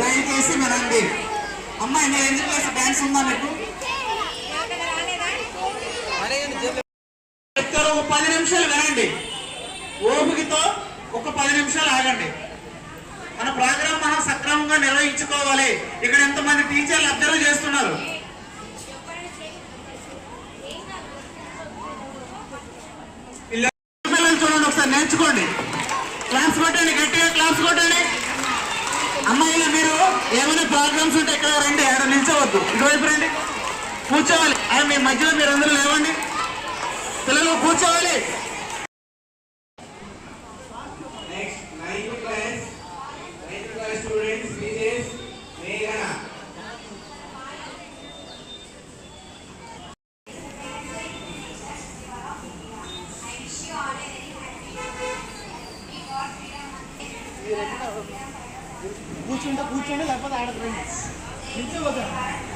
దయచేసి వినండి. అమ్మాయి నేను ఎందుకు వేసి డ్యాన్స్ ఉందా మీకు? చెప్తారు ఒక పది నిమిషాలు వినండి. ఓపికతో ఒక పది నిమిషాలు ఆగండి. మన ప్రోగ్రామ్ మనం సక్రమంగా నిర్వహించుకోవాలి. ఇక్కడ ఎంతమంది టీచర్లు అబ్జర్వ్ చేస్తున్నారు? పిల్లలు చూడండి ఒకసారి నేర్చుకోండి. క్లాస్ కొట్టండి గట్టిగా క్లాస్ కొట్టండి. అమ్మాయిలు మీరు ఏమైనా ప్రోగ్రామ్స్ ఉంటే ఎక్కడ రండి ఆడ నిల్చోవద్దు. ఇటువైపు రండి. కూర్చోవాలి. మీ మధ్యలో మీరు అందరూ లేవండి. పిల్లలు కూర్చోవాలి. కూర్చుంటే కూర్చోండి లేకపోతే ఆడకండి నిలిచిపోతారు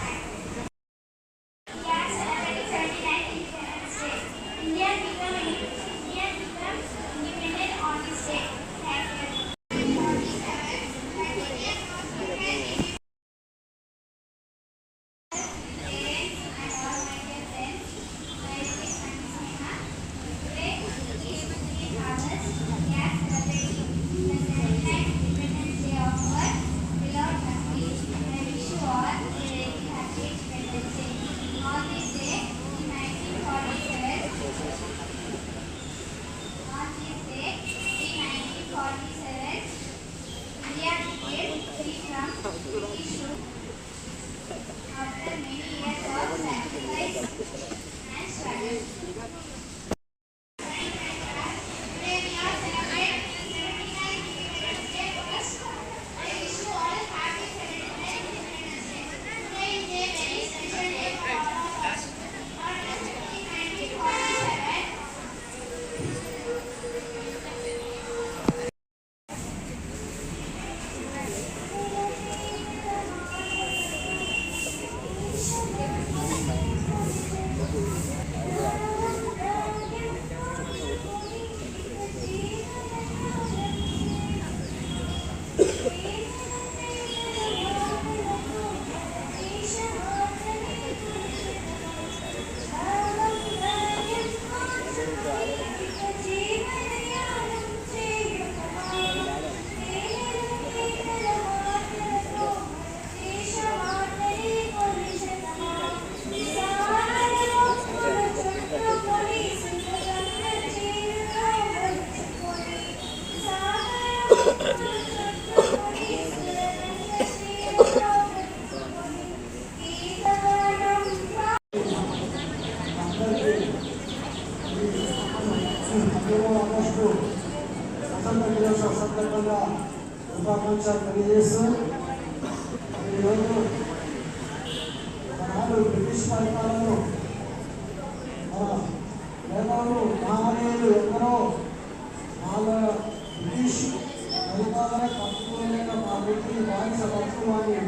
తెలియజేస్తూ ఈరోజు బ్రిటిష్ పరిపాలనలో మేధావులు మహనీయులు ఎందరో వాళ్ళ బ్రిటిష్ పరిపాలన తత్వమైన మా వ్యక్తి బానిస తత్వాన్ని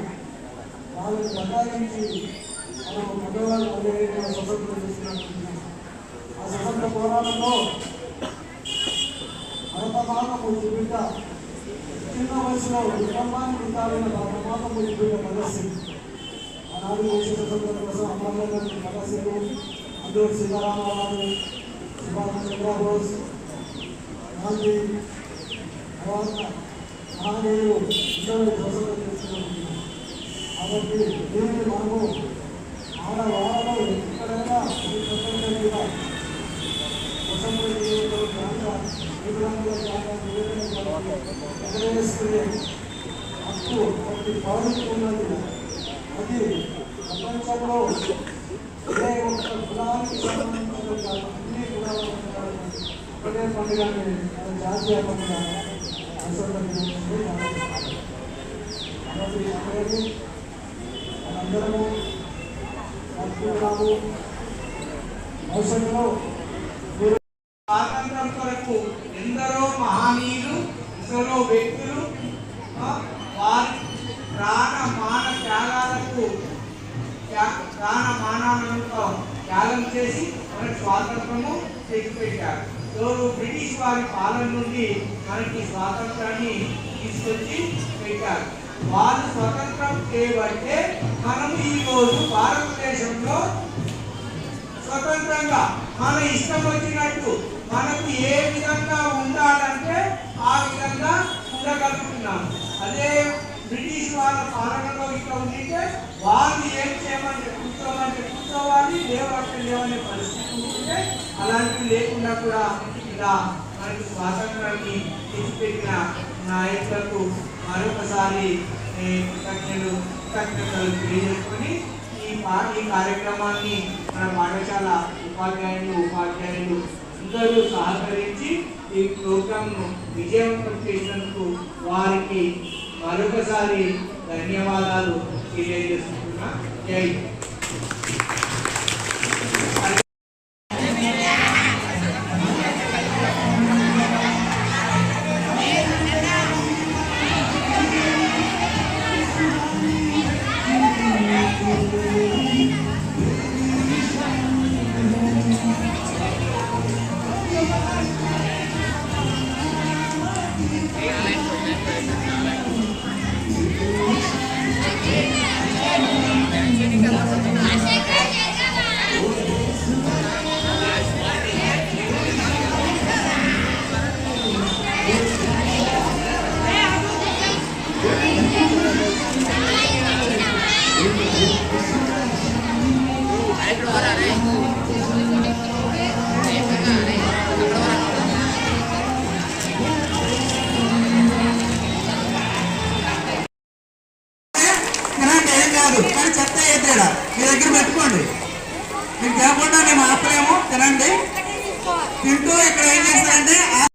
వాళ్ళని బదాయించి మనం మగవాళ్ళు అనేక స్వతంత్రం ఆ స్వతంత్ర పోరాటంలో భరతమాత ముద్దు బిడ్డ చిన్న వయసులో కుటుంబాన్ని గుర్తాలైన భరతమాత ముద్దు భగత్ సింగ్ ఆనాడు దేశ స్వతంత్రం కోసం అమరమైన భగత్ సింగ్ అల్లూరి సీతారామరావు సుభాష్ చంద్రబోస్ గాంధీ తర్వాత ఇద్దరు స్వతంత్రం చేసుకున్నారు కాబట్టి దీన్ని మనము ఎక్కడైనా ఈ ప్రపంచం మీద ఎగరేసుకునే హక్కు ప్రతి పౌరుడికి ఉన్నది అది ప్రపంచంలో ఏ ఒక్క కులానికి సంబంధించిన అన్ని కులాల ఒకటే పండుగ జాతీయ పండుగ కాబట్టి మనందరము భవిష్యత్తులో మీరు స్వాతంత్రం కొరకు ఎందరో మహనీయులు ఎందరో వ్యక్తులు ఆ, వారి ప్రాణ మాన త్యాగాలకు దాన ప్రాణ మానాలను త్యాగం చేసి మనకు స్వాతంత్రము తెచ్చిపెట్టారు సో బ్రిటిష్ వారి పాలన నుండి మనకి స్వాతంత్రాన్ని తీసుకొచ్చి పెట్టారు. వాళ్ళు స్వతంత్రం చేయబట్టే మనం ఈ రోజు భారతదేశంలో స్వతంత్రంగా మన ఇష్టం వచ్చినట్టు మనకు ఏ విధంగా ఉండాలంటే ఆ విధంగా ఉండగలుగుతున్నాం అదే బ్రిటిష్ వాళ్ళ పాలనలో ఇట్లా ఉంటే వాళ్ళు ఏం చేయమంటే కూర్చోమంటే కూర్చోవాలి లేవంటే లేవనే పరిస్థితి ఉంటుంటే అలాంటివి లేకుండా కూడా ఇలా మనకి స్వాతంత్రాన్ని తెచ్చిపెట్టిన నాయకులకు మరొకసారి ఏ, కృతజ్ఞతలు కృతజ్ఞతలు తెలియజేసుకొని ఈ పా- ఈ కార్యక్రమాన్ని మన పాఠశాల ఉపాధ్యాయులు ఉపాధ్యాయులు అందరూ సహకరించి ఈ ప్రోగ్రాంను విజయవంతం చేసినందుకు వారికి మరొకసారి ధన్యవాదాలు తెలియజేస్తున్నా జై వినండి తింటూ ఇక్కడ ఏం చేస్తారంటే